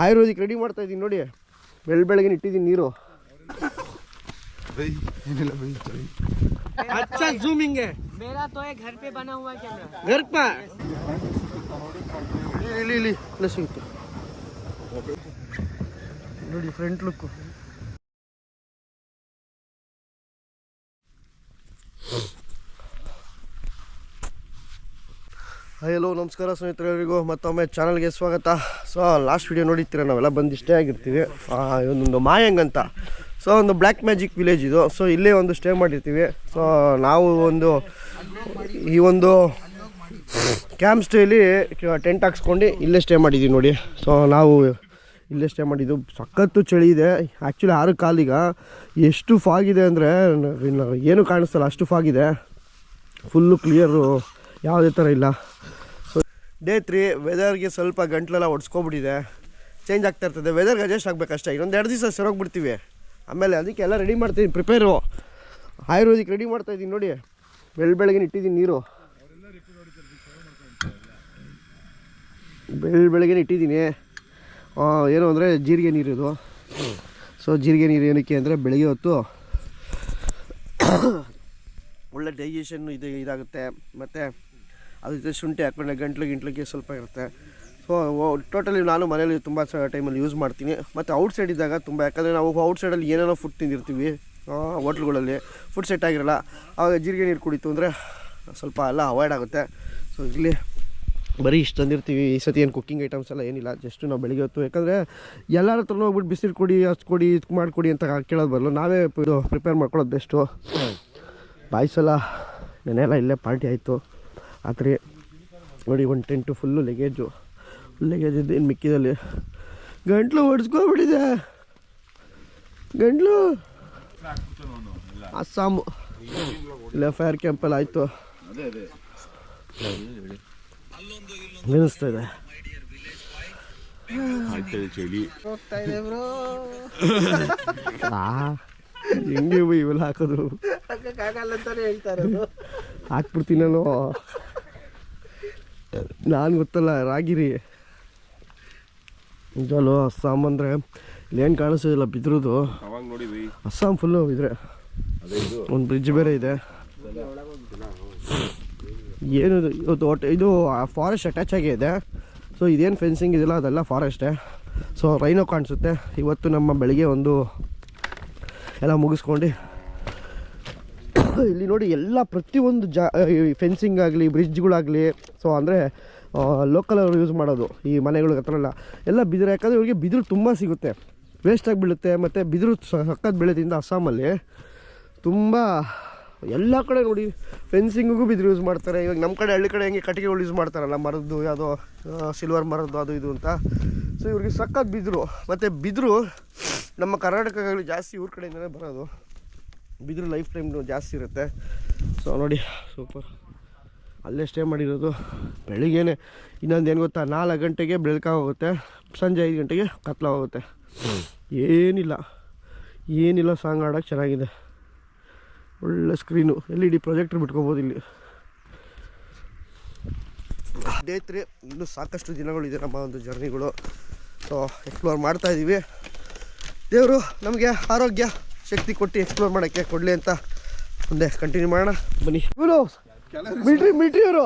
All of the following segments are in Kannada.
ಆಯುರ್ವೇದಿಕ್ ರೆಡಿ ಮಾಡ್ತಾ ಇದ್ದೀನಿ ನೋಡಿ ಬೆಳ್ ಬೆಳಗ್ಗೆ ಇಟ್ಟಿದ್ದೀನಿ ನೀರು ಬೈ ಏನಿಲ್ಲ ಬೈ ಬೈ ಅಚ್ಚಾ ಝೂಮಿಂಗ್ मेरा तो एक घर पे बना हुआ कैमरा ಗರ್ಪ ಇಲ್ಲಿ ಇಲ್ಲಿ ಇಲ್ಲ ಸಿಗುತ್ತೆ ನೋಡಿ ಫ್ರಂಟ್ ಲುಕ್ಕು ಹಲೋ ನಮಸ್ಕಾರ ಸ್ನೇಹಿತರೆಲ್ಲರಿಗೂ ಮತ್ತೊಮ್ಮೆ ಚಾನಲ್ಗೆ ಸ್ವಾಗತ. ಸೊ ಲಾಸ್ಟ್ ವಿಡಿಯೋ ನೋಡಿರ್ತೀರ ನಾವೆಲ್ಲ? ಬಂದು ಇಷ್ಟೇ ಆಗಿರ್ತೀವಿ ಇದೊಂದು ಮಾಯಂಗ್ ಅಂತ. ಸೊ ಒಂದು ಬ್ಲ್ಯಾಕ್ ಮ್ಯಾಜಿಕ್ ವಿಲೇಜ್ ಇದು. ಸೊ ಇಲ್ಲೇ ಒಂದು ಸ್ಟೇ ಮಾಡಿರ್ತೀವಿ. ಸೊ ನಾವು ಒಂದು, ಈ ಒಂದು ಕ್ಯಾಂಪ್ ಸ್ಟೇಲಿ ಟೆಂಟ್ ಹಾಕ್ಸ್ಕೊಂಡು ಇಲ್ಲೇ ಸ್ಟೇ ಮಾಡಿದ್ದೀವಿ ನೋಡಿ. ಸೊ ನಾವು ಇಲ್ಲೇ ಸ್ಟೇ ಮಾಡಿದ್ದು. ಸಖತ್ತು ಚಳಿ ಇದೆ. ಆ್ಯಕ್ಚುಲಿ ಆರು ಕಾಲೀಗ ಎಷ್ಟು ಫಾಗಿದೆ ಅಂದರೆ ಏನು ಕಾಣಿಸ್ತಲ್ಲ, ಅಷ್ಟು ಫಾಗಿದೆ ಫುಲ್ಲು ಕ್ಲಿಯರು ಯಾವುದೇ ಥರ ಇಲ್ಲ. ಸೊ ಡೇ ತ್ರೀ ವೆದರ್ಗೆ ಸ್ವಲ್ಪ ಗಂಟ್ಲೆಲ್ಲ ಒಡ್ಸ್ಕೊಬಿಟ್ಟಿದೆ. ಚೇಂಜ್ ಆಗ್ತಾ ಇರ್ತದೆ. ವೆದರ್ಗೆ ಅಡ್ಜಸ್ಟ್ ಆಗಬೇಕಷ್ಟೇ. ಇನ್ನೊಂದು ಎರಡು ದಿವಸ ಸರೋಗ್ಬಿಡ್ತೀವಿ ಆಮೇಲೆ ಅದಕ್ಕೆ ಎಲ್ಲ ರೆಡಿ ಮಾಡ್ತೀನಿ. ಪ್ರಿಪೇರು ಆಯುರ್ವೇದಿಕ್ ರೆಡಿ ಮಾಡ್ತಾ ಇದ್ದೀನಿ ನೋಡಿ. ಬೆಳ್ ಬೆಳಗ್ಗೆ ಇಟ್ಟಿದ್ದೀನಿ ನೀರು. ಬೆಳ್ ಬೆಳಗ್ಗೆ ಇಟ್ಟಿದ್ದೀನಿ. ಏನು ಅಂದರೆ ಜೀರಿಗೆ ನೀರು ಇದು. ಸೊ ಜೀರಿಗೆ ನೀರು ಏನಕ್ಕೆ ಅಂದರೆ ಬೆಳಗ್ಗೆ ಹೊತ್ತು ಒಳ್ಳೆ ಡೈಜೆಷನ್ ಇದು ಇದಾಗುತ್ತೆ. ಮತ್ತು ಅದ್ರ ಜೊತೆ ಶುಂಠಿ ಹಾಕ್ಕೊಂಡೆ ಗಂಟ್ಲು ಗಿಂಟ್ಲಿಗೆ ಸ್ವಲ್ಪ ಇರುತ್ತೆ. ಸೊ ಟೋಟಲಿ ನಾನು ಮನೇಲಿ ತುಂಬ ಟೈಮಲ್ಲಿ ಯೂಸ್ ಮಾಡ್ತೀನಿ. ಮತ್ತು ಔಟ್ಸೈಡ್ ಇದ್ದಾಗ ತುಂಬ ಯಾಕಂದರೆ ನಾವು ಔಟ್ಸೈಡಲ್ಲಿ ಏನೇನೋ ಫುಡ್ ತಿಂದಿರ್ತೀವಿ. ಹೋಟ್ಲ್ಗಳಲ್ಲಿ ಫುಡ್ ಸೆಟ್ ಆಗಿರಲ್ಲ ಆವಾಗ ಜೀರಿಗೆ ನೀರು ಕುಡಿತು ಅಂದರೆ ಸ್ವಲ್ಪ ಎಲ್ಲ ಅವಾಯ್ಡ್ ಆಗುತ್ತೆ. ಸೊ ಇಲ್ಲಿ ಬರೀ ಇಷ್ಟು ತಂದಿರ್ತೀವಿ. ಈ ಸತಿ ಏನು ಕುಕ್ಕಿಂಗ್ ಐಟಮ್ಸ್ ಎಲ್ಲ ಏನಿಲ್ಲ ಜಸ್ಟ್ ನಾವು ಬೆಳಿಗ್ಗೆ ಹೊತ್ತು. ಯಾಕಂದರೆ ಎಲ್ಲರ ಹತ್ರ ಹೋಗ್ಬಿಟ್ಟು ಬಿಸಿಲು ಕೊಡಿ ಅಷ್ಟು ಕೊಡಿ ಇದು ಮಾಡಿಕೊಡಿ ಅಂತ ಕೇಳೋದು ಬರಲ್ಲ ನಾವೇ ಇದು ಪ್ರಿಪೇರ್ ಮಾಡ್ಕೊಳ್ಳೋದು ಬೆಸ್ಟು ಬಾಯ್ಸೆಲ್ಲ ನೆನೆಲ್ಲ ಇಲ್ಲೇ ಪಾರ್ಟಿ ಆಯಿತು. ರಾತ್ರಿ ನೋಡಿ ಒಂದು ಟೆಂಟು ಫುಲ್ಲು ಲಗೇಜು ಲಗೇಜ್ ಇದ್ದು ಇನ್ನು ಮಿಕ್ಕಿದಲ್ಲಿ. ಗಂಟ್ಲು ಹೊಡ್ಸ್ಕೊಬಿಟ್ಟಿದೆ ಗಂಟ್ಲು. ಅಸ್ಸಾಮು ಇಲ್ಲ ಫೈರ್ ಕ್ಯಾಂಪಲ್ಲಿ ಆಯಿತು. ಅನಿಸ್ತಾ ಇದೆ ಇದೆ ಆ ಹೆಂಗೆ ಇವೆಲ್ಲ ಹಾಕೋದು. ಹಾಕ್ಬಿಡ್ತೀನಿ ನಾನು ಗೊತ್ತಲ್ಲ ರಾಗಿರಿ. ನಿಜವಲ್ಲೂ ಅಸ್ಸಾಂ ಅಂದರೆ ಇಲ್ಲೇನು ಕಾಣಿಸೋದಿಲ್ಲ ಬಿದ್ರದ್ದು ಅಸ್ಸಾಂ ಫುಲ್ಲು ಇದ್ರೆ ಇದು. ಒಂದು ಬ್ರಿಡ್ಜ್ ಬೇರೆ ಇದೆ. ಏನು ಇದು? ಇವತ್ತು ಒಟ್ಟು ಇದು ಫಾರೆಸ್ಟ್ ಅಟ್ಯಾಚ್ ಆಗಿದೆ ಸೊ ಇದೇನು ಫೆನ್ಸಿಂಗ್ ಇದೆಯಲ್ಲ ಅದೆಲ್ಲ ಫಾರೆಸ್ಟೇ ಸೊ ರೈನೋ ಕಾಣಿಸುತ್ತೆ. ಇವತ್ತು ನಮ್ಮ ಬೆಳಿಗ್ಗೆ ಒಂದು ಎಲ್ಲ ಮುಗಿಸ್ಕೊಂಡು ಇಲ್ಲಿ ನೋಡಿ ಎಲ್ಲ ಪ್ರತಿಯೊಂದು ಜಾ ಫೆನ್ಸಿಂಗ್ ಆಗಲಿ ಬ್ರಿಡ್ಜ್ಗಳಾಗಲಿ ಸೊ ಅಂದರೆ ಲೋಕಲ್ ಅವರು ಯೂಸ್ ಮಾಡೋದು ಈ ಮನೆಗಳ ಹತ್ರ ಎಲ್ಲ. ಎಲ್ಲ ಬಿದಿರು, ಯಾಕಂದರೆ ಇವ್ರಿಗೆ ಬಿದಿರು ತುಂಬ ಸಿಗುತ್ತೆ. ವೇಸ್ಟಾಗಿ ಬೀಳುತ್ತೆ, ಮತ್ತು ಬಿದಿರು ಸಕ್ಕತ್ ಬೆಳೆದಿಂದ ಅಸ್ಸಾಮಲ್ಲಿ ತುಂಬ, ಎಲ್ಲ ಕಡೆ ನೋಡಿ ಫೆನ್ಸಿಂಗಿಗೂ ಬಿದಿರು ಯೂಸ್ ಮಾಡ್ತಾರೆ. ಇವಾಗ ನಮ್ಮ ಕಡೆ, ಹಳ್ಳಿ ಕಡೆ ಹೆಂಗೆ ಕಟ್ಟಿಗೆಗಳು ಯೂಸ್ ಮಾಡ್ತಾರಲ್ಲ, ಮರದ್ದು, ಯಾವುದೋ ಸಿಲ್ವರ್ ಮರದ್ದು, ಅದು ಇದು ಅಂತ. ಸೊ ಇವ್ರಿಗೆ ಸಕ್ಕತ್ ಬಿದಿರು. ಮತ್ತು ಬಿದಿರು, ನಮ್ಮ ಕರ್ನಾಟಕಗಳು ಜಾಸ್ತಿ ಇವ್ರ ಕಡೆಯಿಂದಲೇ ಬರೋದು. ಬಿದಿರು ಲೈಫ್ ಟೈಮ್ ಜಾಸ್ತಿ ಇರುತ್ತೆ. ಸೊ ನೋಡಿ ಸೂಪರ್ ಅಲ್ಲೇ ಸ್ಟೇ ಮಾಡಿರೋದು ಬೆಳಿಗ್ಗೆನೆ. ಇನ್ನೊಂದು ಏನು ಗೊತ್ತಾ, ನಾಲ್ಕು ಗಂಟೆಗೆ ಬೆಳಕಾಗೋಗುತ್ತೆ ಸಂಜೆ ಐದು ಗಂಟೆಗೆ ಕತ್ಲಾಗೋಗುತ್ತೆ ಏನಿಲ್ಲ. ಏನಿಲ್ಲ ಸಾಂಗ್ ಆಡೋಕ್ಕೆ ಚೆನ್ನಾಗಿದೆ. ಒಳ್ಳೆ screen L E D projector ಬಿಟ್ಕೋಬೋದು ಇಲ್ಲಿ. ಡೇ ತ್ರೀ ಇನ್ನೂ ಸಾಕಷ್ಟು ದಿನಗಳಿದೆ ನಮ್ಮ ಒಂದು ಜರ್ನಿಗಳು ಸೊ ಎಕ್ಸ್ಪ್ಲೋರ್ ಮಾಡ್ತಾಯಿದ್ದೀವಿ ದೇವರು, ನಮಗೆ ಆರೋಗ್ಯ. ಶಕ್ತಿ ಕೊಟ್ಟು ಎಕ್ಸ್ಪ್ಲೋರ್ ಮಾಡೋಕ್ಕೆ ಕೊಡಲಿ ಅಂತ ಮುಂದೆ ಕಂಟಿನ್ಯೂ ಮಾಡೋಣ. ಬನ್ನಿ. ಇವರು ಮಿಲ್ಟ್ರಿ ಮಿಲ್ಟ್ರಿ ಅವರು.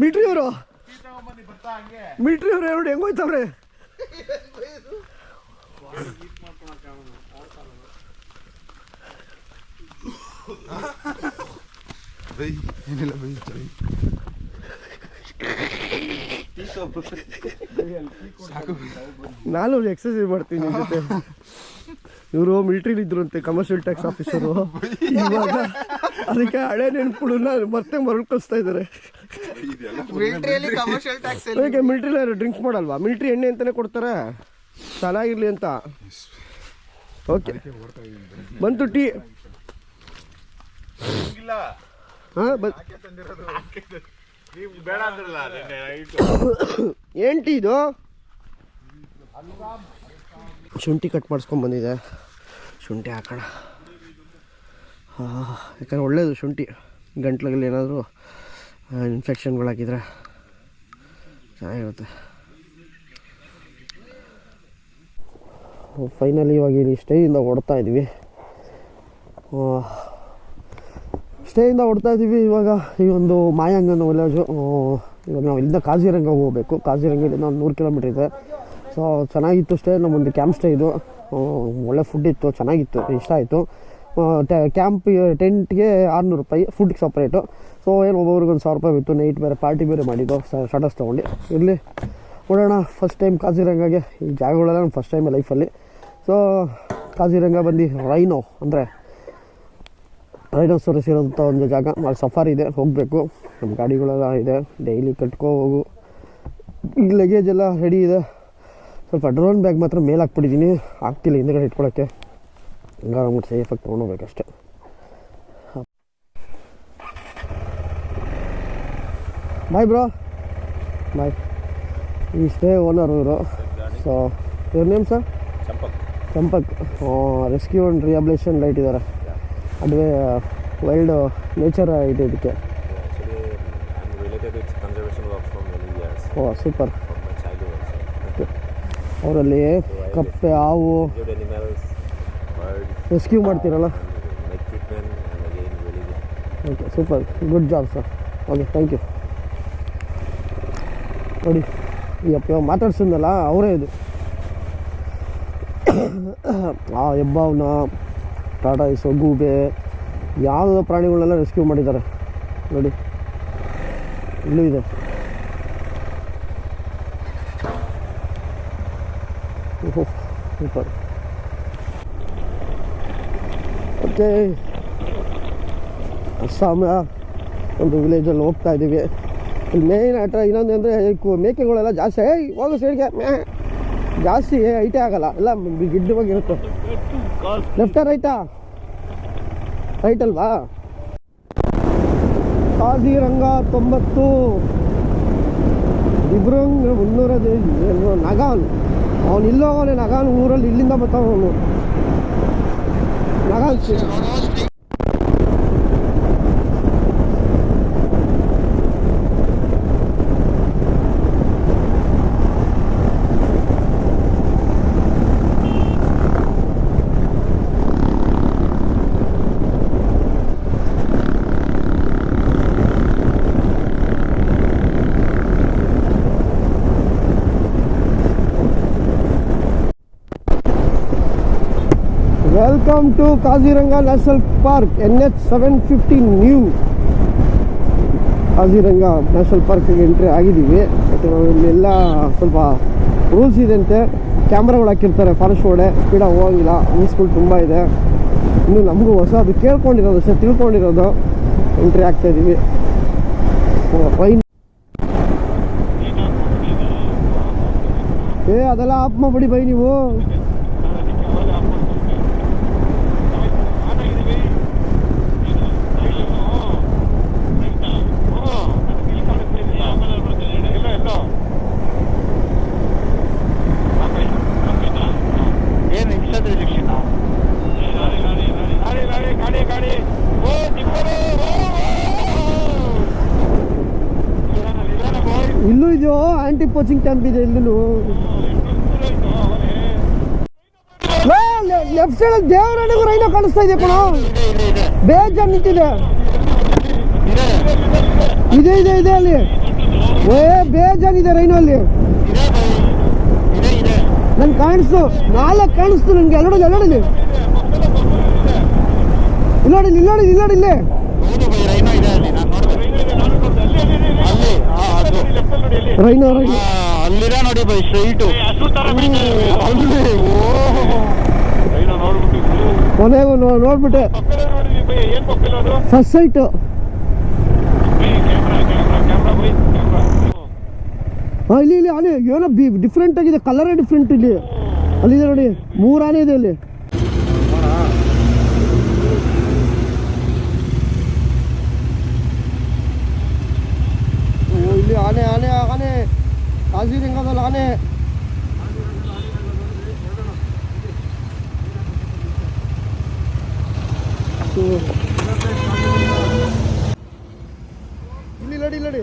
ಮಿಲ್ಟ್ರಿ ಅವರು. ಮಿಲ್ಟ್ರಿ ಅವರು ಎರಡು ಹೆಂಗೆ ಹೋಯ್ತವ್ರೆ? ಬೈ ಏನಿಲ್ಲ ಬೈ ನಾನು ಎಕ್ಸಸೈಸ್ ಮಾಡ್ತೀನಿ ಜೊತೆ. ಇವರು ಮಿಲ್ಟ್ರಿಲಿ ಇದ್ರು ಅಂತೆ ಕಮರ್ಷಿಯಲ್ ಟ್ಯಾಕ್ಸ್ ಆಫೀಸರು ಇವಾಗ ಅದಕ್ಕೆ ಹಳೆ ನೆನಪುಗಳನ್ನ ಮತ್ತೆ ಮರಳ್ಕೊಳ್ಸ್ತಾ ಇದ್ದಾರೆ ಮಿಲಿಟರಿಯಲ್ಲಿ ಕಮರ್ಷಿಯಲ್ ಟ್ಯಾಕ್ಸ್ ಅದಕ್ಕೆ ಮಿಲ್ಟ್ರಿಲಿ ಡ್ರಿಂಕ್ಸ್ ಮಾಡಲ್ವಾ? ಮಿಲ್ಟ್ರಿ ಎಣ್ಣೆ ಅಂತಾನೆ ಕೊಡ್ತಾರೆ? ಚೆನ್ನಾಗಿರ್ಲಿ ಅಂತ. ಓಕೆ ಬಂತು ಟೀ. ಹಾಂ ಬ ಏನು ಟೀ ಇದು? ಶುಂಠಿ ಕಟ್ ಮಾಡಿಸ್ಕೊಂಡು ಬಂದಿದೆ. ಶುಂಠಿ ಹಾಕೋಣ. ಯಾಕಂದರೆ ಒಳ್ಳೆಯದು ಶುಂಠಿ. ಗಂಟ್ಲಗಲ್ಲಿ ಏನಾದರೂ ಇನ್ಫೆಕ್ಷನ್ಗಳಾಗಿದ್ರೆ ಚೆನ್ನಾಗಿರುತ್ತೆ. ಫೈನಲಿ ಇವಾಗ ಇಲ್ಲಿ ಸ್ಟೇಯಿಂದ ಹೊಡ್ತಾ ಇದ್ವಿ. ಸ್ಟೇಯಿಂದ ಹೊಡ್ತಾ ಇದ್ದೀವಿ ಇವಾಗ ಈ ಒಂದು ಮಾಯಾಂಗನ ವಿಲೇಜು ಇವಾಗ ನಾವು ಇಲ್ಲಿಂದ ಕಾಜಿರಂಗ ಹೋಗಬೇಕು. ಕಾಜಿರಂಗದಿಂದ ಒಂದು ನೂರು ಕಿಲೋಮೀಟ್ರ್ ಇದೆ. ಸೊ ಚೆನ್ನಾಗಿತ್ತು ಸ್ಟೇ ನಮ್ಮೊಂದು ಕ್ಯಾಂಪ್ ಸ್ಟೇ ಇದು. ಒಳ್ಳೆ ಫುಡ್ ಇತ್ತು, ಚೆನ್ನಾಗಿತ್ತು, ಇಷ್ಟ ಆಯಿತು. ಕ್ಯಾಂಪ್ ಟೆಂಟ್ಗೆ ಆರುನೂರು ರೂಪಾಯಿ ಫುಡ್ಗೆ ಸಪ್ರೇಟು ಸೊ ಏನು, ಒಬ್ಬೊಬ್ರಿಗೆ ಒಂದು ಸಾವಿರ ರೂಪಾಯಿ ಬಿತ್ತು. ನೈಟ್ ಬೇರೆ ಪಾರ್ಟಿ ಬೇರೆ ಮಾಡಿದ್ದು. ಸ್ಟಾಟಸ್ ತೊಗೊಂಡು. ಇರಲಿ. ನೋಡೋಣ ಫಸ್ಟ್ ಟೈಮ್ ಕಾಜಿರಂಗಾಗೆ. ಈ ಜಾಗಗಳೆಲ್ಲ ನಾನು ಫಸ್ಟ್ ಟೈಮ್ ಲೈಫಲ್ಲಿ ಸೊ ಕಾಜಿರಂಗ ಬಂದು ರೈನೋ ಅಂದರೆ ರೈನೋಸರಸ್ ಇರೋಂಥ ಒಂದು ಜಾಗ. ಅಲ್ಲಿ ಸಫಾರಿ ಇದೆ. ಹೋಗಬೇಕು. ನಮ್ಮ ಗಾಡಿಗಳೆಲ್ಲ ಇದೆ. ಡೈಲಿ ಕಟ್ಕೋ ಹೋಗು. ಈ ಲಗೇಜ್ ಎಲ್ಲ ರೆಡಿ ಇದೆ. ಸ್ವಲ್ಪ ಡ್ರೋನ್ ಬ್ಯಾಗ್ ಮಾತ್ರ ಮೇಲೆ ಹಾಕ್ಬಿಟ್ಟಿದ್ದೀನಿ ಆಗ್ತಿಲ್ಲ ಹಿಂದ್ಗಡೆ ಇಟ್ಕೊಳ್ಳೋಕ್ಕೆ ಹಂಗಾರೆ ಅಂದ್ಬಿಟ್ಟು ಸೇಫಾಗಿ ತೊಗೊಂಡೋಗ್ಬೇಕಷ್ಟೆ ಬಾಯ್ ಬ್ರೋ ಬಾಯ್ ಈ ಸ್ಟೇ ಓನರ್ ಇವರು. ಸೊ ಇವ್ರ name sir Champak. Champak. Rescue and rehabilitation light ಇದ್ದಾರೆ ಅದುವೇ ವೈಲ್ಡ್ ನೇಚರ್ ಇದೆ ಇದಕ್ಕೆ. ಓ I'm ಅವರಲ್ಲಿ ಕಪ್ಪೆ, ಹಾವು. ರೆಸ್ಕ್ಯೂ ಮಾಡ್ತೀರಲ್ಲ. Okay super good job sir okay thank you ನೋಡಿ, ಈ ಅಪ್ಪ ಮಾತಾಡ್ಸಿದ್ನಲ್ಲ, ಅವರೇ ಇದು. ಆ ಹೆಬ್ಬಾವನ, ಟಾಟಾ ಇಸೋ ಗೂಬೆ ಯಾವ ಪ್ರಾಣಿಗಳನ್ನೆಲ್ಲ ರೆಸ್ಕ್ಯೂ ಮಾಡಿದ್ದಾರೆ? ನೋಡಿ, ಇಲ್ಲೂ ಇದೆ. Super Okay. ಅಸ್ಸಾಮ ಒಂದು ವಿಲೇಜಲ್ಲಿ ಹೋಗ್ತಾ ಇದ್ದೀವಿ. ಇಲ್ಲಿ ಮೇಯ್ನ್ ಆಟ ಇನ್ನೊಂದು ಅಂದರೆ ಮೇಕೆಗಳೆಲ್ಲ ಜಾಸ್ತಿ ಹೋಗು ಸೈಡ್ಗೆ ಮೇ. ಜಾಸ್ತಿ ಐಟೇ ಆಗಲ್ಲ. ಎಲ್ಲ ಗಿಡ್ಡವಾಗಿರುತ್ತೆ ಲೆಫ್ಟಾ ರೈಟಾ ರೈಟ್ ಅಲ್ವಾ? ಕಾಜಿರಂಗ ತೊಂಬತ್ತು. ಇಬ್ರಂಗ್ ಮುನ್ನೂರ ನಗಾನ್ ಅವನು ಇಲ್ಲೋಗವನೆ ನಗಾನ್ ಊರಲ್ಲಿ ಇಲ್ಲಿಂದ ಬರ್ತಾವನು Nagaon welcome to Kaziranga national park N H seven fifty new Kaziranga national ಪಾರ್ಕಿಗೆ entry ಆಗಿದ್ದೀವಿ. ಯಾಕಂದ್ರೆ ಇಲ್ಲೆಲ್ಲ ಸ್ವಲ್ಪ ರೂಲ್ಸ್ ಇದೆ ಅಂತೆ. ಕ್ಯಾಮ್ರಾಗಳು ಹಾಕಿರ್ತಾರೆ ಫಾರೆಸ್ಟ್ ಹೊಡೆ ಸ್ಪೀಡಾಗಿ ಹೋಗಿಲ್ಲ ಮೀಸ್ಗಳು ತುಂಬ ಇದೆ. ಇನ್ನು ನಮಗೂ ಹೊಸ ಅದು ಕೇಳ್ಕೊಂಡಿರೋದು, ಸರ್ ತಿಳ್ಕೊಂಡಿರೋದು. ಎಂಟ್ರಿ ಆಗ್ತಾ ಇದ್ದೀವಿ ಟ್ರೈನ್ ಏ, ಅದೆಲ್ಲ ಆಫ್ ಮಾಡಿ ಬೈ ನೀವು ಏನು ಇನ್ಸ್ಟಾ ರಿಜೆಕ್ಷನ್ ಗಾಡಿ ಗಾಡಿ ಗಾಡಿ ಗಾಡಿ ಓ ತಿಪ್ಪರು ಇದೆಯೋ ಆಂಟಿ ಪೋಚಿಂಗ್ ಕ್ಯಾಂಪ್ ಇದೆ ಇಲ್ಲೂ ಲೆಫ್ಟ್ ಸೈಡ್ ದೇವರಣಿಗೂ ರೈನ ಕಾಣಿಸ್ತಾ ಇದೆ ಕಣ. ಬೇಜಾರ್ ಇದೆ ನಿಂತಿದೆ. ಇದೆ ಇದೆ ಇದೆ ಇದೆ ಅಲ್ಲಿ. ಏ ಬೇಜಾನ್ ಇದೆ ರೈನು ಅಲ್ಲಿ. ಇದೆ ಇದೆ ಇದೆ ನನ್ಗೆ ಕಾಣಿಸ್ತು ನಾಲ್ಕು ಕಾಣಿಸ್ತು ನನಗೆ ಎಲ್ಲೋಡಿಲ್ಲ ಎಲ್ಲೋಡಿಲ್ಲ ಇಲ್ಲೋಡಿಲ್ಲ ಇಲ್ಲೋಡಿಲ್ಲ ಇಲ್ಲೋಡಿಲ್ಲ ಹೌದು ಬೈ ರೈನೋ ಇದೆ ಅಲ್ಲಿ ನಾನು ನೋಡಿದೆ ಅಲ್ಲಿ ಹಾ ಅದು ರೈನು ರೈನು ನೋಡಿ ಬೈ ಸ್ಟ್ರೈಟು ಅಲ್ಲಿ ಓ. ರೈನೋ ನೋಡ್ಬಿಟ್ಟು. ಕೊನೆಗೂ ನೋಡ್ಬಿಟ್ಟೆ first sight camera camera camera bye camera ಹಾಂ ಇಲ್ಲಿ ಇಲ್ಲಿ ಆನೆ ಏನೋ ಬಿ ಡಿಫ್ರೆಂಟ್ ಆಗಿದೆ ಕಲರೇ ಡಿಫ್ರೆಂಟ್ ಇಲ್ಲಿ. ಅಲ್ಲಿದೆ ನೋಡಿ ಮೂರು ಆನೆ ಇದೆ ಇಲ್ಲಿ ಓ, ಇಲ್ಲಿ ಆನೆ ಆನೆ. ಕಾಜಿರಂಗದಲ್ಲಿ ಆನೆ ಇಲ್ಲಿ ಲಡಿ ಲಡಿ ನೋಡಿ.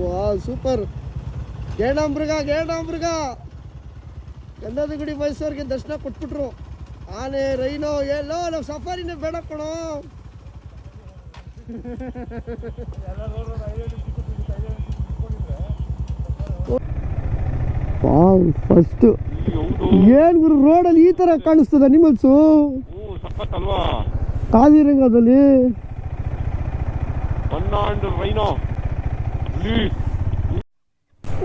ವಾ ಸೂಪರ್. ಗೇಡಾಮೃಗ ಗೇಡಾಮೃಗ. ಗಂಧದಗುಡಿ ಮೈಸೂರಿಗೆ ದರ್ಶನ ಕೊಟ್ಬಿಟ್ರು. ಆನೆ ರೈನೋ ಎಲ್ಲೋ ನಾವು ಸಫಾರಿನೇ ಬೇಡ ಕಣೋ. ಫಸ್ಟ್ ಏನು ಗುರು ರೋಡಲ್ಲಿ ಈ ತರ ಕಾಣಿಸ್ತದ ಅನಿಮಲ್ಸು ಕಾದಿ ಕಾಜಿರಂಗದಲ್ಲಿ ನಮಗೆ ರೈನೋ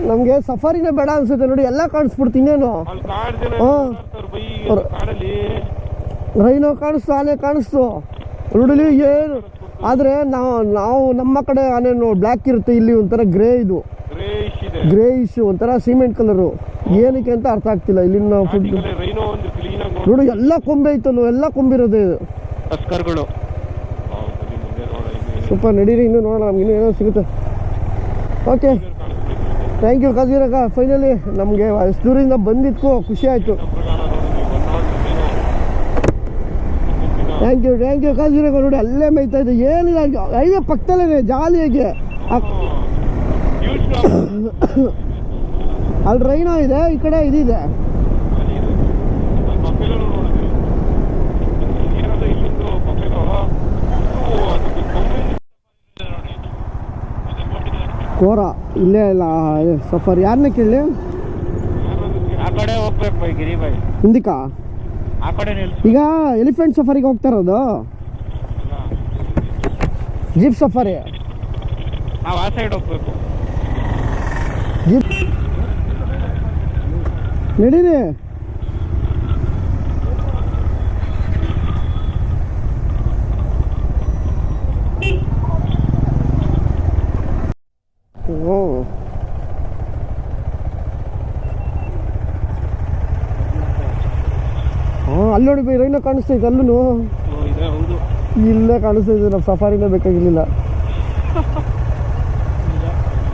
ನಮ್ಗೆ ಸಫಾರಿನೇ ಬೇಡ ಅನ್ಸುತ್ತೆ ನೋಡಿ, ಎಲ್ಲ ಕಾಣಿಸ್ಬಿಡ್ತು ಇನ್ನೇನು. ರೈನೋ ಕಾಣಿಸ್ತು, ಆನೆ ಕಾಣಿಸ್ತು. ನೋಡಲಿ, ಏನು? ಆದರೆ ನಾವು ನಾವು ನಮ್ಮ ಕಡೆ ಆನೆ ಬ್ಲ್ಯಾಕ್ ಇರುತ್ತೆ, ಇಲ್ಲಿ ಒಂಥರ ಗ್ರೇ ಇದು. ಗ್ರೇಷ್ ಇದೆ. ಗ್ರೇ ಇಶ್ಯೂ ಒಂಥರ ಸಿಮೆಂಟ್ ಕಲರು ಏನಕ್ಕೆ ಅಂತ ಅರ್ಥ ಆಗ್ತಿಲ್ಲ. ಇಲ್ಲಿನ ಫುಡ್ ನೋಡು ಎಲ್ಲ ಕೊಂಬೆ ಐತಲ್ಲೋ ಎಲ್ಲ ಕೊಂಬಿರೋದೇ. ಇದು ನೋಡ ಸ್ವಲ್ಪ ನಡೀರಿ ಇನ್ನೂ ನೋಡೋಣ ನಮ್ಗೆ ಇನ್ನೂ ಏನೋ ಸಿಗುತ್ತೆ. ಓಕೆ ಥ್ಯಾಂಕ್ ಯು ಕಾಜೀರಕ್ಕ ಫೈನಲಿ ನಮಗೆ ಎಷ್ಟು ದೂರಿಂದ ಬಂದಿತ್ತು ಖುಷಿ ಆಯಿತು. ಥ್ಯಾಂಕ್ ಯು ಥ್ಯಾಂಕ್ ಯು ಕಾಜೀರಕ್ಕ ನೋಡಿ ಅಲ್ಲೇ ಮೇಯ್ತಾ ಇದೆ ಏನಿಲ್ಲ ಹೈವೇ ಪಕ್ಕದಲ್ಲೇ ಜಾಲಿಯಾಗಿ. ಅಲ್ಲಿ ರೈನೋ ಇದೆ ಈ ಕಡೆ ಇದಿದೆ. ಕೋರ ಇಲ್ಲೇ ಇಲ್ಲ ಸಫರ್. ಯಾರನ್ನ ಕೇಳಿ? ಹಿಂದಿಕಾ ಈಗ ಎಲಿಫೆಂಟ್ ಸಫಾರಿಗೆ ಹೋಗ್ತಾ ಇರೋದು? Jeep safari. ನಾವು ಆ ಸೈಡ್ ಹೋಗ್ಬೇಕು. ನಡೀರಿ. ಓ. ಹಾಂ ಅಲ್ಲಿ ನೋಡಿ ಬೈ ರೈನ ಕಾಣಿಸ್ತೈತೆ ಅಲ್ಲೂ ಇಲ್ಲೇ ಕಾಣಿಸ್ತೈತೆ ನಮ್ಮ ಸಫಾರಿನೇ ಬೇಕಾಗಿರ್ಲಿಲ್ಲ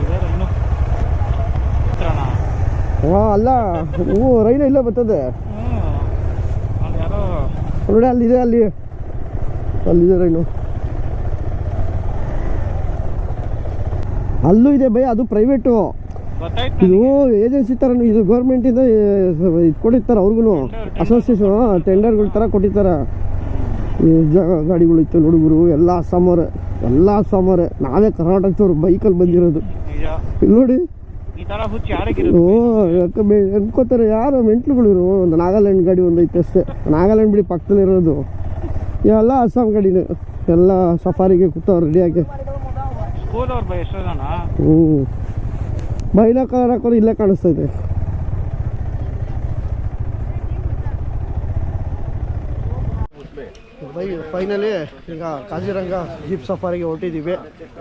ಇದೆ ರೈನು ಹತ್ರನಾ? ಹಾಂ ಅಲ್ಲ ಓ ರೈನ ಇಲ್ಲ ಬರ್ತದೆ. ನೋಡಿ ಅಲ್ಲಿದೆ ಅಲ್ಲಿ. ಅಲ್ಲಿದೆ ರೈನು. ಅಲ್ಲೂ ಇದೆ ಭಯ ಅದು ಪ್ರೈವೇಟು ಇದು ಏಜೆನ್ಸಿ ಥರ ಇದು ಗೌರ್ಮೆಂಟಿಂದ ಇದು ಕೊಟ್ಟಿರ್ತಾರೆ ಅವ್ರಿಗೂ ಅಸೋಸಿಯೇಷನ್ ಟೆಂಡರ್ಗಳ ಥರ ಕೊಟ್ಟಿರ್ತಾರೆ. ಗಾಡಿಗಳು ಇತ್ತು ಹುಡುಗರು ಎಲ್ಲ ಅಸ್ಸಾಮವ್ರೆ ಎಲ್ಲ ಅಸ್ಸಾಮವ್ರೆ ನಾವೇ ಕರ್ನಾಟಕದವ್ರು ಬೈಕಲ್ಲಿ ಬಂದಿರೋದು. ಇಲ್ಲಿ ನೋಡಿ. ತರ ಹುಚ್ಚು ಯಾರಿಗಿರುತ್ತೆ ಓ ಯಾಕೆ ಬೇ ಅನ್ಕೋತಾರೆ ಯಾರು ಮೆಂಟ್ಲುಗಳು ಇರು ಒಂದು ನಾಗಾಲ್ಯಾಂಡ್ ಗಾಡಿ ಒಂದು ಐತೆ ಅಷ್ಟೇ. ನಾಗಾಲ್ಯಾಂಡ್ ಬಿಡಿ ಪಕ್ಕದಲ್ಲಿರೋದು ಎಲ್ಲ ಅಸ್ಸಾಂ ಗಾಡಿನೇ. ಎಲ್ಲ ಸಫಾರಿಗೆ ಕೂತವ್ರು ರೆಡಿ ಆಗಿ. ಅವ್ರು ಬೈ ಎಷ್ಟೋ ಜನ. ಹ್ಞೂ ಬೈನಾ ಕಲರ್ ಹಾಕೋರು ಇಲ್ಲೇ ಕಾಣಿಸ್ತಾ ಇದೆ. ಬೈ ಫೈನಲಿ ಈಗ ಕಾಜಿರಂಗ ಜೀಪ್ ಸಫಾರಿಗೆ ಹೊರಟಿದ್ದೀವಿ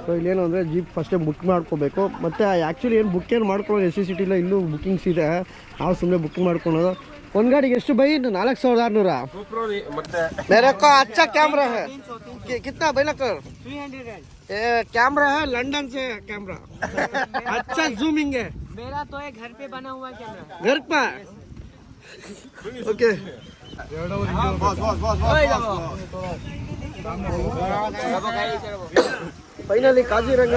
ಸೊ ಇಲ್ಲೇನು ಅಂದರೆ ಜೀಪ್ ಫಸ್ಟೇ ಬುಕ್ ಮಾಡ್ಕೋಬೇಕು ಮತ್ತು ಆ್ಯಕ್ಚುಲಿ ಏನು ಬುಕ್ ಏನು ಮಾಡ್ಕೊಳ್ಳೋ ನೆಸೆಸಿಟಿ ಇಲ್ಲ ಇನ್ನೂ ಬುಕ್ಕಿಂಗ್ಸ್ ಇದೆ ನಾವು ಸುಮ್ಮನೆ ಬುಕ್ ಮಾಡ್ಕೊಳೋದು ಒಂದು ಗಾಡಿಗೆ ಎಷ್ಟು ಬೈ ನಾಲ್ಕು ಸಾವಿರದ ಆರುನೂರ मेरे को अच्छा कैमरा है कि- कितना भाई कर थ्री हंड्रेड ये कैमरा है लंदन से कैमरा अच्छा जूमिंग है मेरा तो एक घर पे बना हुआ कैमरा घर पर ओके ಫೈನಲಿ ಕಾಜಿರಂಗ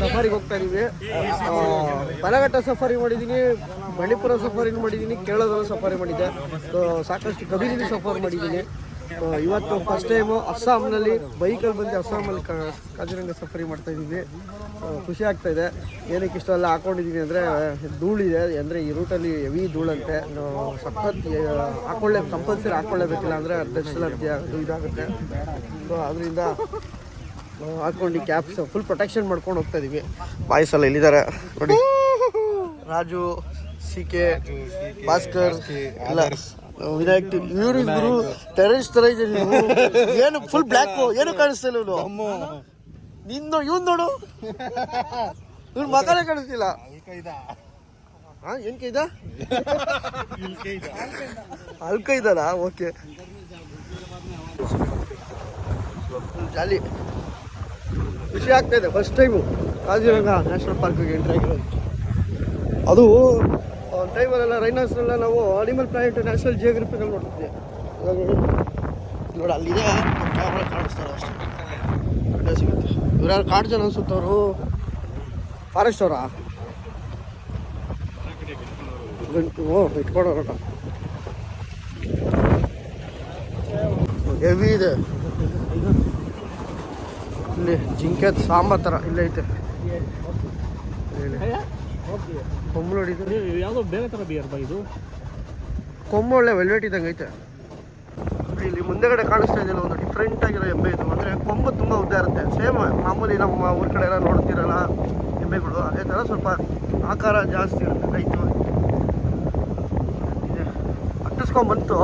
ಸಫಾರಿಗೆ ಹೋಗ್ತಾ ಇದೀವಿ ಬಲಘಟ್ಟ ಸಫಾರಿ ಮಾಡಿದ್ದೀನಿ ಮಣಿಪುರ ಸಫಾರಿ ಮಾಡಿದ್ದೀನಿ ಕೇರಳದಲ್ಲೂ ಸಫಾರಿ ಮಾಡಿದ್ದೆ. ಸಾಕಷ್ಟು ಕಬೀರಿನ ಸಫಾರಿ ಮಾಡಿದ್ದೀನಿ ಇವತ್ತು ಫಸ್ಟ್ ಟೈಮು ಅಸ್ಸಾಂನಲ್ಲಿ ಬೈಕಲ್ಲಿ ಬಂದು ಅಸ್ಸಾಮಲ್ಲಿ ಕಾಜಿರಂಗ ಸಫರಿ ಮಾಡ್ತಾ ಇದ್ದೀವಿ. ಖುಷಿ ಆಗ್ತಾ ಇದೆ. ಏನಕ್ಕೆ ಇಷ್ಟೆಲ್ಲ ಹಾಕೊಂಡಿದ್ದೀನಿ ಅಂದರೆ ಧೂಳಿದೆ ಅಂದರೆ ಈ ರೂಟಲ್ಲಿ ಹೆವಿ ಧೂಳಂತೆ. ಸಖತ್ ಹಾಕೊಳ್ಳೇ ಕಂಪಲ್ಸರಿ ಹಾಕೊಳ್ಳೇಬೇಕಿಲ್ಲ ಅಂದರೆ ಡಸ್ಟ್ ಅರ್ಜಿ ಅದು ಇದಾಗುತ್ತೆ. ಸೊ ಅದರಿಂದ ಹಾಕೊಂಡು ಕ್ಯಾಪ್ಸ್ ಫುಲ್ ಪ್ರೊಟೆಕ್ಷನ್ ಮಾಡ್ಕೊಂಡು ಹೋಗ್ತಾ ಇದೀವಿ. ಬಾಯ್ಸಲ್ಲ ಎಲ್ಲ ಎಲ್ಲಿದ್ದಾರೆ? ನೋಡಿ. ರಾಜು ಸಿ ಕೆ ಭಾಸ್ಕರ್ ಎಲ್ಲ ವಿನಾಯಕ್ ಇವರು ಇಬ್ರು ಟೆರರಿಸ್ಟ್ ತರ ಇದೆ ನೀವು. ಏನು ಫುಲ್ ಬ್ಲ್ಯಾಕ್ ಏನು ಕಾಣಿಸ್ತಿಲ್ಲ ಇವನು ನಿನ್ನ ಇವನ್ ನೋಡು. ಇವ್ನ ಮಗನೇ ಕಾಣಿಸ್ತಿಲ್ಲ. ಹಾ ಏನ್ ಕೈದ? ಅಲ್ಕೈದಲ್ಲ ಓಕೆ. ಜಾಲಿ. ಖುಷಿ ಆಗ್ತಾ ಇದೆ. First time Kaziranga national park entry ಆಗಿರೋದು. ಅದು ಟೈಮಲ್ಲೆಲ್ಲ ರೈನಾಸ್ನೆಲ್ಲ ನಾವು ಅನಿಮಲ್ ಪ್ಲಾನೆಟ್ ನ್ಯಾಷನಲ್ ಜಿಯೋಗ್ರಫಿನಲ್ಲಿ ನೋಡ್ತಿದ್ವಿ. ನೋಡಿ, ಅಲ್ಲಿದೆ ಕ್ಯಾಮ್ರಾ ಕಾಣಿಸ್ತಾರೆ ಅಷ್ಟೇ. ಸಿಗುತ್ತೆ. ಇವ್ರು ಕಾಡು ಜನ ಅನ್ಸುತ್ತವರು? ಫಾರೆಸ್ಟ್ ಅವರಾ? ಓ ಹೆವಿ ಇದೆ. ಇಲ್ಲಿ ಜಿಂಕೆ ಸಾಂಬಾರ್ ಥರ ಇಲ್ಲೈತೆ ಐತೆ ಇಲ್ಲಿ. ಕೊಂಬು ನೋಡಿ ಇದು. ಯಾವುದೋ ಬೇರೆ ಥರ ಬಿಯರ್ ಬಾ ಇದು. ಕೊಂಬು ಒಳ್ಳೆ ವೆಲ್ವೆಟ್ ಇದ್ದಂಗೆ ಐತೆ. ಇಲ್ಲಿ ಮುಂದೆಗಡೆ ಕಾಣಿಸ್ತಾ ಇದೆಯಲ್ಲ ಒಂದು ಡಿಫ್ರೆಂಟ್ ಆಗಿರೋ ಎಮ್ಮೆ ಇದು. ಅಂದರೆ ಕೊಂಬು ತುಂಬ ಉದ್ದ ಇರುತ್ತೆ. ಸೇಮ್ ಮಾಮೂಲಿ ನಮ್ಮ ಊರ ಕಡೆ ಎಲ್ಲ ನೋಡ್ತಿರಲ್ಲ ಎಮ್ಮೆಗಳು. ಅದೇ ಥರ ಸ್ವಲ್ಪ ಆಕಾರ ಜಾಸ್ತಿ ಇರುತ್ತೆ. ರೈತು ಅಟ್ಟಿಸ್ಕೊಂಬಂತು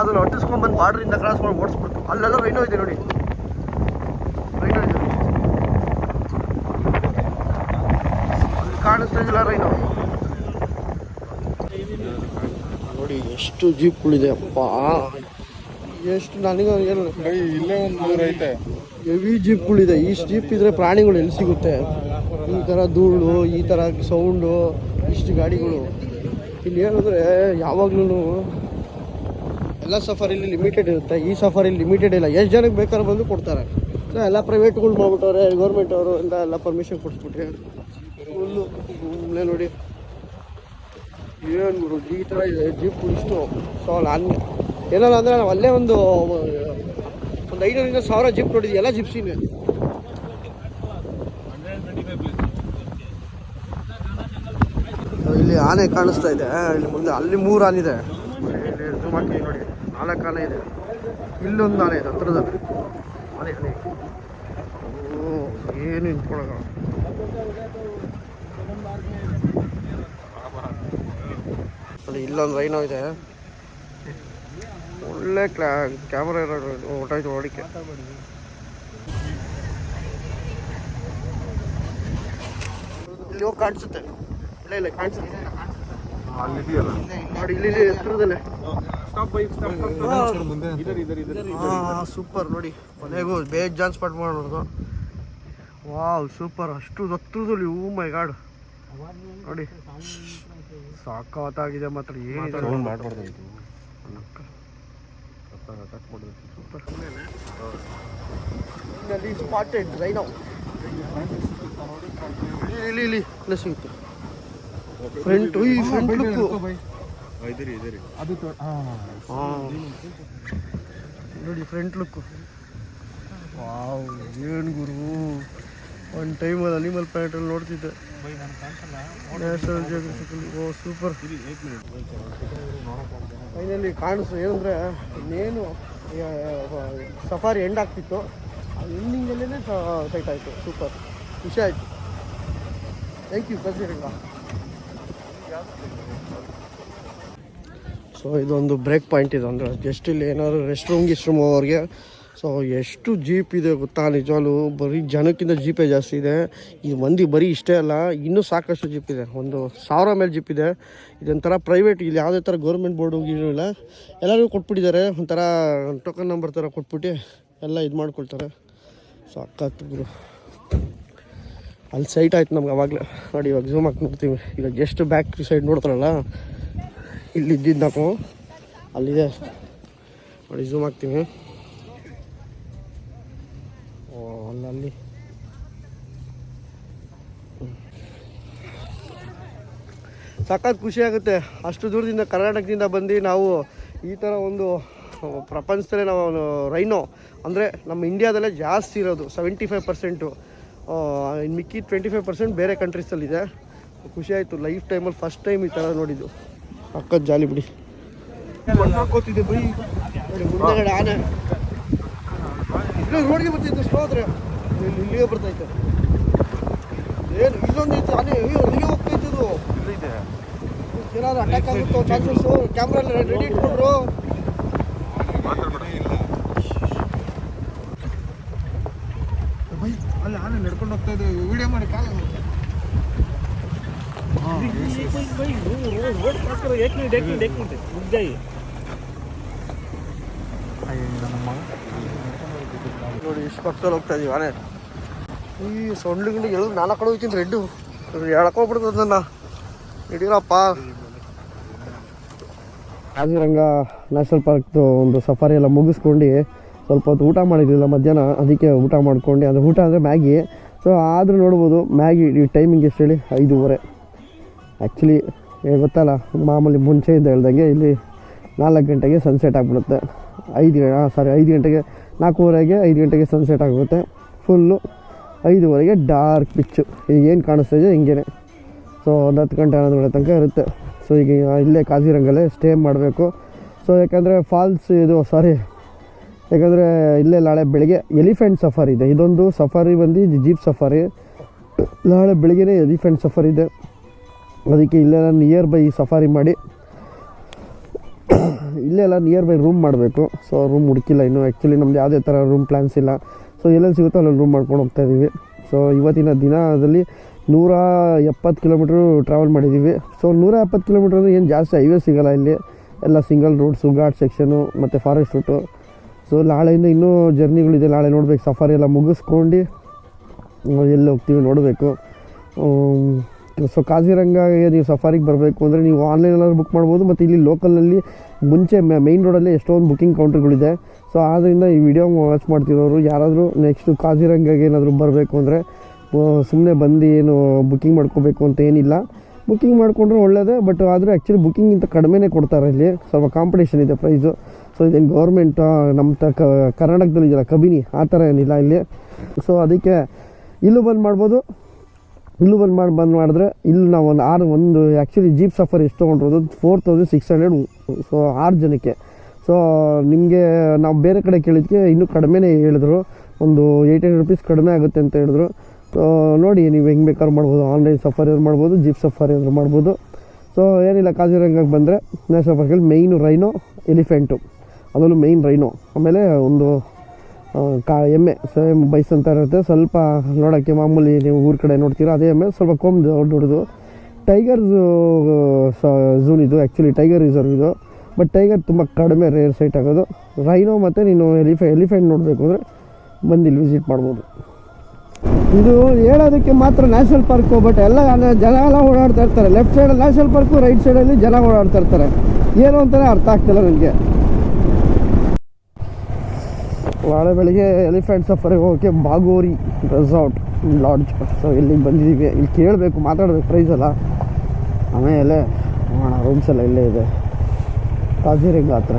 ಅದನ್ನು ಅಟ್ಟಿಸ್ಕೊಂಬಂದು ಬಾರ್ಡ್ರಿಂದ ಕ್ರಾಸ್ ಮಾಡಿ ಓಡಿಸ್ಬಿಡ್ತು. ಅಲ್ಲೆಲ್ಲ ರೈನೋ ಇದೆ ನೋಡಿ ರೈನೋ ಇದೆ ಅಲ್ಲಿ ಕಾಣಿಸ್ತಾ ರೈನೋ ನೋಡಿ ಎಷ್ಟು ಜೀಪ್ಗಳಿದೆ ಅಪ್ಪ. ಎಷ್ಟು ನನಗೆ ಏನು ಇಲ್ಲೇ ಒಂದು ಮೂರು ಐತೆ. ಹೆವಿ ಜೀಪ್ಗಳಿದೆ ಇಷ್ಟು ಜೀಪ್ ಇದ್ರೆ ಪ್ರಾಣಿಗಳು ಎಲ್ಲಿ ಸಿಗುತ್ತೆ? ಈ ಥರ ಧೂಳು ಈ ಥರ ಸೌಂಡು ಇಷ್ಟು ಗಾಡಿಗಳು. ಇಲ್ಲಿ ಏನಂದರೆ ಯಾವಾಗ್ಲೂ ಎಲ್ಲ ಸಫಾರಿಲಿ ಲಿಮಿಟೆಡ್ ಇರುತ್ತೆ. ಈ ಸಫಾರಿಲಿ ಲಿಮಿಟೆಡ್ ಇಲ್ಲ. ಎಷ್ಟು ಜನಕ್ಕೆ ಬೇಕಾದ್ರೆ ಬಂದು ಕೊಡ್ತಾರೆ. ಸೊ ಎಲ್ಲ ಪ್ರೈವೇಟ್ಗಳು ಮಾಡ್ಬಿಟ್ಟವ್ರೆ ಗೌರ್ಮೆಂಟ್ ಅವರು ಎಲ್ಲ ಎಲ್ಲ ಪರ್ಮಿಷನ್ ಕೊಡಿಸ್ಬಿಟ್ರೆ. ಫುಲ್ಲು ಸುಮ್ಮನೆ ನೋಡಿ. ಏನು ಗುರು ಈ ಥರ ಇದೆ ಜೀಪ್ ಇಷ್ಟು ಸೊ ನಾನು ಏನಲ್ಲ ಅಂದರೆ ನಾವು ಅಲ್ಲೇ ಒಂದು ಒಂದು ಐನೂರಿಂದ ಸಾವಿರ ಜೀಪ್ ನೋಡಿದ್ವಿ, ಎಲ್ಲ ಜಿಪ್ಸಿನೇ ಇಲ್ಲಿ ಆನೆ ಕಾಣಿಸ್ತಾ ಇದೆ, ಇಲ್ಲಿ ಮುಂದೆ, ಅಲ್ಲಿ ಮೂರು ಆನೆ ಇದೆ. ಹಾಕಿ ನೋಡಿ, ನಾಲ್ಕು ಆನೆ ಇದೆ. ಇಲ್ಲೊಂದು ಆನೆ ಇದೆ ಹತ್ರದಲ್ಲಿ ಆನೆ ಆನೆ. ಏನು ನಿಂತ್ಕೊಳ್ಳೋಣ ನೋಡಿ ಇಲ್ಲೊಂದು ರೈನೋ ಇದೆ. ಒಳ್ಳೆ ಕ್ಲಾ, ಕ್ಯಾಮ್ರಾ ಇರೋ ಹೊಟ್ಟಾಯ್ತು ಹೊಡಿಕೆ. ಹೋಗಿ ಕಾಣಿಸುತ್ತೆ. ಇಲ್ಲ ಇಲ್ಲ, ಕಾಣಿಸುತ್ತೆ. ನೋಡಿ, ಇಲ್ಲಿ ಹತ್ರದಲ್ಲೇ ಸೂಪರ್, ನೋಡಿ. ಕೊನೆಗೂ ಜಾನ್ಸ್ ಸ್ಪಾಟ್ ಮಾಡೋದು ವಾವ್, ಸೂಪರ್. ಅಷ್ಟು ಹತ್ರದಲ್ಲಿ ಹೂ ಮೈ ಗಾಡ್. ನೋಡಿ. ಸಾಕಾಗಿದೆ ಮಾತ್ರ ಏನಿದೆ ಸೂಪರ್ ಇಲ್ಲಿ ಸ್ಪಾಟೆಡ್ ಇಲ್ಲಿ ಇಲ್ಲಿ ಇಲ್ಲ. ಸಿಗುತ್ತೆ. ಫ್ರಂಟ್ ಈ ಫ್ರಂಟ್ ಲುಕ್ಕು ಇದರಿ ಇದರಿ ನೋಡಿ ಫ್ರಂಟ್ ಲುಕ್ ವಾವ್ ಏನು ಗುರು. ಒಂದು ಟೈಮಲ್ಲಿ ಅನಿಮಲ್ ಪ್ಲಾನೆಟಲ್ಲಿ ನೋಡ್ತಿದ್ದೆ. ನ್ಯಾಷನಲ್ ಜಿಯೋಗ್ರಫಿಕಲ್ಲಿ ಓ ಸೂಪರ್ ಫೈನಲಿ ಕಾಣಿಸ್ತು. ಏನಂದರೆ ಇನ್ನೇನು ಸಫಾರಿ ಎಂಡ್ ಆಗ್ತಿತ್ತು. ಎಂಡಿಂಗಲ್ಲೇ ಸೈಟ್ ಆಯಿತು. ಸೂಪರ್ ಖುಷಿ ಆಯಿತು. ಥ್ಯಾಂಕ್ ಯು ಕನ್ಸಿಡರಿಂಗ ಸೊ ಇದೊಂದು ಬ್ರೇಕ್ ಪಾಯಿಂಟ್ ಇದೆ. ಅಂದರೆ ಜಸ್ಟ್ ಇಲ್ಲಿ ಏನಾದ್ರು ರೆಸ್ಟ್ ರೂಮ್ ಗಿಸ್ಟ್ ರೂಮ್ ಅವ್ರಿಗೆ ಸೊ ಎಷ್ಟು ಜೀಪ್ ಇದೆ ಗೊತ್ತಾ ನಿಜವಾಗ್ಲೂ? ಬರೀ ಜನಕ್ಕಿಂತ ಜೀಪೇ ಜಾಸ್ತಿ ಇದೆ. ಈ ಮಂದಿ ಬರೀ ಇಷ್ಟೇ ಅಲ್ಲ, ಇನ್ನೂ ಸಾಕಷ್ಟು ಜೀಪ್ ಇದೆ. ಒಂದು ಸಾವಿರ ಮೇಲೆ ಜೀಪ್ ಇದೆ. ಇದೊಂಥರ ಪ್ರೈವೇಟ್ ಇಲ್ಲಿ ಯಾವುದೇ ಥರ ಗೌರ್ಮೆಂಟ್ ಬೋರ್ಡ್ ಏನೂ ಇಲ್ಲ. ಎಲ್ಲರಿಗೂ ಕೊಟ್ಬಿಟ್ಟಿದ್ದಾರೆ. ಒಂಥರ ಟೋಕನ್ ನಂಬರ್ ಥರ ಕೊಟ್ಬಿಟ್ಟು ಎಲ್ಲ ಇದು ಮಾಡ್ಕೊಳ್ತಾರೆ. ಸಾಕಾಗ್ತು ಗುರು. ಅಲ್ಲಿ ಸೈಟ್ ಆಯ್ತು ನಮ್ಗೆ ಅವಾಗಲೇ. ನೋಡಿ, ಇವಾಗ ಝೂಮ್ ಹಾಕಿ ನೋಡ್ತೀವಿ ಈಗ ಜಸ್ಟ್ ಬ್ಯಾಕ್ ಸೈಡ್ ನೋಡ್ತಾರಲ್ಲ? ಇಲ್ಲಿ ಇದ್ದಿದ್ದು ನಾವು. ಅಲ್ಲಿದೆ. ನೋಡಿ ಝೂಮ್ ಹಾಕ್ತೀವಿ ಅಲ್ಲಲ್ಲಿ ಸಖತ್ ಖುಷಿ ಆಗುತ್ತೆ. ಅಷ್ಟು ದೂರದಿಂದ ಕರ್ನಾಟಕದಿಂದ ಬಂದು ನಾವು ಈ ಥರ ಒಂದು ಪ್ರಪಂಚದಲ್ಲೇ ನಾವು ರೈನೋ ಅಂದರೆ ನಮ್ಮ ಇಂಡಿಯಾದಲ್ಲೇ ಜಾಸ್ತಿ ಇರೋದು ಸೆವೆಂಟಿ ಫೈವ್ ಪರ್ಸೆಂಟು ಇನ್ನು ಮಿಕ್ಕಿ ಟ್ವೆಂಟಿ ಫೈವ್ ಪರ್ಸೆಂಟ್ ಬೇರೆ ಕಂಟ್ರೀಸಲ್ಲಿದೆ ಖುಷಿ ಆಯಿತು ಲೈಫ್ ಟೈಮಲ್ಲಿ ಫಸ್ಟ್ ಟೈಮ್ ಈ ಥರ ನೋಡಿದ್ದು. ಅಕ್ಕದ ಜಾಲಿ ಬಿಡಿ. ಮುಂದೆಗಡೆ ಆನೆ. ಇಲ್ಲ ರೋಡ್ಗೆ ಬರ್ತಿತ್ತು ಸ್ಲೋ ಆದರೆ ಇಲ್ಲಿ ಇಲ್ಲಿಗೆ ಬರ್ತೈತೆ ಏನು ಇಲ್ಲೊಂದು ಐತೆ ಅಲ್ಲಿ ಅಲ್ಲಿಗೆ ಹೋಗ್ತೈತದು ಇಲ್ಲಿದೆ ಏನಾದ್ರು ಅಟ್ಯಾಕ್ ಆಗುತ್ತೋ ಚಾನ್ಸಸ್ಸು ಕ್ಯಾಮ್ರಾ ರೆಡಿ ಇಟ್ಕೊಂಡ್ರು ಅಲ್ಲಿ ಆನೆ ನಡ್ಕೊಂಡು ಹೋಗ್ತಾ ಇದೆ ವಿಡಿಯೋ ಮಾಡಿ ಕಾಲ रोड ನೋಡಿ, ಇಷ್ಟು ಪಕ್ಕದಲ್ಲಿ ಹೋಗ್ತಾ ಇದೀವಿ, ಆನೆ. ಈ ಸೊಂಡ್ಲು ಗಿಂಡು ಎಳೆದು ನಾಲ್ಕು ಕಡೆ ಹೋಗ್ತೀನಿ ರೆಡ್ಡು ಎಳ್ಕೊಬಿಡ್ತದ ನನ್ನ ಹಿಡೀರಪ್ಪ ಕಾಜಿರಂಗ ನ್ಯಾಷನಲ್ ಪಾರ್ಕ್ದು ಒಂದು ಸಫಾರಿ ಎಲ್ಲ ಮುಗಿಸ್ಕೊಂಡು ಸ್ವಲ್ಪ ಹೊತ್ತು ಊಟ ಮಾಡಿರಲಿಲ್ಲ ಮಧ್ಯಾಹ್ನ, ಅದಕ್ಕೆ ಊಟ ಮಾಡ್ಕೊಂಡು ಅಂದರೆ ಊಟ ಅಂದರೆ ಮ್ಯಾಗಿ. ಸೊ ಆದರೂ ನೋಡ್ಬೋದು, ಮ್ಯಾಗಿ ಈ ಟೈಮಿಂಗ್ ಎಷ್ಟು ಹೇಳಿ? ಐದೂವರೆ. ಆ್ಯಕ್ಚುಲಿ ಗೊತ್ತಲ್ಲ, ಮಾಮೂಲಿ ಮುಂಚೆಯಿಂದ ಹೇಳ್ದಂಗೆ ಇಲ್ಲಿ ನಾಲ್ಕು ಗಂಟೆಗೆ ಸನ್ಸೆಟ್ ಆಗಿಬಿಡುತ್ತೆ. ಐದು ಸಾರಿ ಐದು ಗಂಟೆಗೆ ನಾಲ್ಕೂವರೆಗೆ ಐದು ಗಂಟೆಗೆ ಸನ್ಸೆಟ್ ಆಗುತ್ತೆ. ಫುಲ್ಲು ಐದುವರೆಗೆ ಡಾರ್ಕ್ ಪಿಚ್ಚು ಈಗ ಏನು ಕಾಣಿಸ್ತಾ ಇದೆ? ಹಿಂಗೇನೆ. ಸೊ ಒಂದು ಹತ್ತು ಗಂಟೆ ಹನ್ನೊಂದು ಗಂಟೆ ತನಕ ಇರುತ್ತೆ. ಸೊ ಈಗ ಇಲ್ಲೇ ಕಾಜಿರಂಗಲ್ಲೇ ಸ್ಟೇ ಮಾಡಬೇಕು. ಸೊ ಯಾಕಂದರೆ ಫಾಲ್ಸ್ ಇದು ಸಾರಿ ಯಾಕಂದರೆ ಇಲ್ಲೇ ನಾಳೆ ಬೆಳಗ್ಗೆ ಎಲಿಫೆಂಟ್ ಸಫಾರಿ ಇದೆ. ಇದೊಂದು ಸಫಾರಿ ಬಂದು ಜೀಪ್ ಸಫಾರಿ ನಾಳೆ ಬೆಳಗ್ಗೆನೇ ಎಲಿಫೆಂಟ್ ಸಫಾರಿ ಇದೆ. ಅದಕ್ಕೆ ಇಲ್ಲೇ ನಾನು ನಿಯರ್ ಬೈ ಸಫಾರಿ ಮಾಡಿ ಇಲ್ಲೆಲ್ಲ ನಿಯರ್ ಬೈ ರೂಮ್ ಮಾಡಬೇಕು. ಸೊ ರೂಮ್ ಹುಡುಕಿಲ್ಲ ಇನ್ನೂ. ಆ್ಯಕ್ಚುಲಿ ನಮ್ದು ಯಾವುದೇ ಥರ ರೂಮ್ ಪ್ಲ್ಯಾನ್ಸ್ ಇಲ್ಲ. ಸೊ ಎಲ್ಲೆಲ್ಲಿ ಸಿಗುತ್ತೋ ಅಲ್ಲಲ್ಲಿ ರೂಮ್ ಮಾಡ್ಕೊಂಡು ಹೋಗ್ತಾ ಇದ್ದೀವಿ. ಸೊ ಇವತ್ತಿನ ದಿನದಲ್ಲಿ ನೂರ ಎಪ್ಪತ್ತು ಕಿಲೋಮೀಟ್ರು ಟ್ರಾವೆಲ್ ಮಾಡಿದ್ದೀವಿ. ಸೊ ನೂರ ಎಪ್ಪತ್ತು ಕಿಲೋಮೀಟ್ರ್ ಏನು ಜಾಸ್ತಿ ಹೈವೇ ಸಿಗೋಲ್ಲ ಇಲ್ಲಿ. ಎಲ್ಲ ಸಿಂಗಲ್ ರೂಟ್ಸು ಘಾಟ್ ಸೆಕ್ಷನು ಮತ್ತು ಫಾರೆಸ್ಟ್ ರೂಟು ಸೊ ನಾಳೆಯಿಂದ ಇನ್ನೂ ಜರ್ನಿಗಳಿದೆ ನಾಳೆ ನೋಡ್ಬೇಕು. ಸಫಾರಿ ಎಲ್ಲ ಮುಗಿಸ್ಕೊಂಡು, ಎಲ್ಲಿ ಹೋಗ್ತೀವಿ ನೋಡಬೇಕು. ಸೊ ಕಾಜಿರಂಗಗೆ ನೀವು ಸಫಾರಿಗೆ ಬರಬೇಕು ಅಂದರೆ ನೀವು ಆನ್ಲೈನಲ್ಲಾದ್ರೂ ಬುಕ್ ಮಾಡ್ಬೋದು, ಮತ್ತು ಇಲ್ಲಿ ಲೋಕಲಲ್ಲಿ ಮುಂಚೆ ಮೈನ್ ರೋಡಲ್ಲಿ ಎಷ್ಟೊಂದು ಬುಕ್ಕಿಂಗ್ ಕೌಂಟ್ರ್ಗಳಿದೆ ಸೊ ಆದ್ದರಿಂದ ಈ ವಿಡಿಯೋ ವಾಚ್ ಮಾಡ್ತಿರೋರು ಯಾರಾದರೂ ನೆಕ್ಸ್ಟು ಕಾಜಿರಂಗಗೆ ಏನಾದರೂ ಬರಬೇಕು ಅಂದರೆ ಸುಮ್ಮನೆ ಬಂದು ಏನು ಬುಕ್ಕಿಂಗ್ ಮಾಡ್ಕೋಬೇಕು ಅಂತ ಏನಿಲ್ಲ. ಬುಕ್ಕಿಂಗ್ ಮಾಡಿಕೊಂಡ್ರೆ ಒಳ್ಳೆಯದೇ ಬಟ್ ಆದರೆ ಆ್ಯಕ್ಚುಲಿ ಬುಕ್ಕಿಂಗಿಂತ ಕಡಿಮೆನೇ ಕೊಡ್ತಾರೆ ಇಲ್ಲಿ. ಸ್ವಲ್ಪ ಕಾಂಪಿಟೇಷನ್ ಇದೆ ಪ್ರೈಸು ಸೊ ಇದೇನು ಗೌರ್ಮೆಂಟ್ ನಮ್ಮ ತ ಕರ್ನಾಟಕದಲ್ಲಿ ಇದೆಯಲ್ಲ ಕಬಿನಿ, ಆ ಥರ ಏನಿಲ್ಲ ಇಲ್ಲಿ. ಸೊ ಅದಕ್ಕೆ ಇಲ್ಲೂ ಬಂದು ಮಾಡ್ಬೋದು. ಇಲ್ಲೂ ಬಂದು ಮಾಡಿ ಬಂದು ಮಾಡಿದ್ರೆ ಇಲ್ಲಿ ನಾವು ಒಂದು ಆರು ಒಂದು ಆ್ಯಕ್ಚುಲಿ ಜೀಪ್ ಸಫರ್ ಎಷ್ಟು ತೊಗೊಂಡಿರೋದು? Four thousand six hundred so ಆರು ಜನಕ್ಕೆ. ಸೊ ನಿಮಗೆ ನಾವು ಬೇರೆ ಕಡೆ ಕೇಳಿದ್ಕೆ ಇನ್ನೂ ಕಡಿಮೆನೇ ಹೇಳಿದ್ರು. ಒಂದು ಏಯ್ಟ್ ಹಂಡ್ರೆಡ್ ರುಪೀಸ್ ಕಡಿಮೆ ಆಗುತ್ತೆ ಅಂತ ಹೇಳಿದ್ರು. ಸೊ ನೋಡಿ, ನೀವು ಹೆಂಗೆ ಬೇಕಾದ್ರೂ ಮಾಡ್ಬೋದು. ಆನ್ಲೈನ್ ಸಫರ್ ಏನು ಮಾಡ್ಬೋದು ಜೀಪ್ ಸಫರ್ ಏನಾದ್ರು ಮಾಡ್ಬೋದು. ಸೊ ಏನಿಲ್ಲ ಕಾಜಿರಂಗಕ್ಕೆ ಬಂದರೆ ನ್ಯಾಷನಲ್ ಪಾರ್ಕಲ್ಲಿ ಮೈನು ರೈನೋ ಎಲಿಫೆಂಟು ಅದರಲ್ಲೂ ಮೈನ್ ರೈನೋ ಆಮೇಲೆ ಒಂದು ಕಾ, ಎಮ್ಮೆ ಸೇಮ್ ಬೈಸ್ ಅಂತ ಇರುತ್ತೆ ಸ್ವಲ್ಪ ನೋಡೋಕ್ಕೆ ಮಾಮೂಲಿ ನೀವು ಊರ ಕಡೆ ನೋಡ್ತೀರಾ, ಅದೇ ಎಮ್ಮೆ, ಸ್ವಲ್ಪ ಕೊಂಬ್ ದೊಡ್ಡ ದೊಡ್ಡದು. ಟೈಗರ್ಸು ಝೂನ್ ಇದು ಆ್ಯಕ್ಚುಲಿ ಟೈಗರ್ ರಿಸರ್ವ್ ಇದು. ಬಟ್ ಟೈಗರ್ ತುಂಬ ಕಡಿಮೆ ರೇರ್ ಸೈಟ್ ಆಗೋದು. ರೈನೋ ಮತ್ತು ನೀನು ಎಲಿಫೆ ಎಲಿಫೆಂಟ್ ನೋಡಬೇಕು ಅಂದರೆ ಬಂದು ಇಲ್ಲಿ ವಿಸಿಟ್ ಮಾಡ್ಬೋದು. ಇದು ಹೇಳೋದಕ್ಕೆ ಮಾತ್ರ ನ್ಯಾಷನಲ್ ಪಾರ್ಕು ಬಟ್ ಎಲ್ಲ ಜನ ಎಲ್ಲ ಓಡಾಡ್ತಾ ಇರ್ತಾರೆ. ಲೆಫ್ಟ್ ಸೈಡಲ್ಲಿ ನ್ಯಾಷನಲ್ ಪಾರ್ಕು ರೈಟ್ ಸೈಡಲ್ಲಿ ಜನ ಓಡಾಡ್ತಾ ಇರ್ತಾರೆ. ಏನು ಅಂತಲೇ ಅರ್ಥ ಆಗ್ತಿಲ್ಲ ನನಗೆ. ನಾಳೆ ಬೆಳಿಗ್ಗೆ ಎಲಿಫೆಂಟ್ ಸಫರಿಗೆ ಹೋಗೋಕ್ಕೆ ಬಾಗೋರಿ ರೆಸಾರ್ಟ್, ಲಾಡ್ಜ್. ಸೊ ಇಲ್ಲಿಗೆ ಬಂದಿದ್ದೀವಿ ಇಲ್ಲಿ ಕೇಳಬೇಕು, ಮಾತಾಡಬೇಕು ಪ್ರೈಸ್ ಎಲ್ಲ. ಆಮೇಲೆ ರೂಮ್ಸ್ ಎಲ್ಲ ಇಲ್ಲೇ ಇದೆ. ಕಾಜಿರಿಂಗ್ ಹತ್ರ.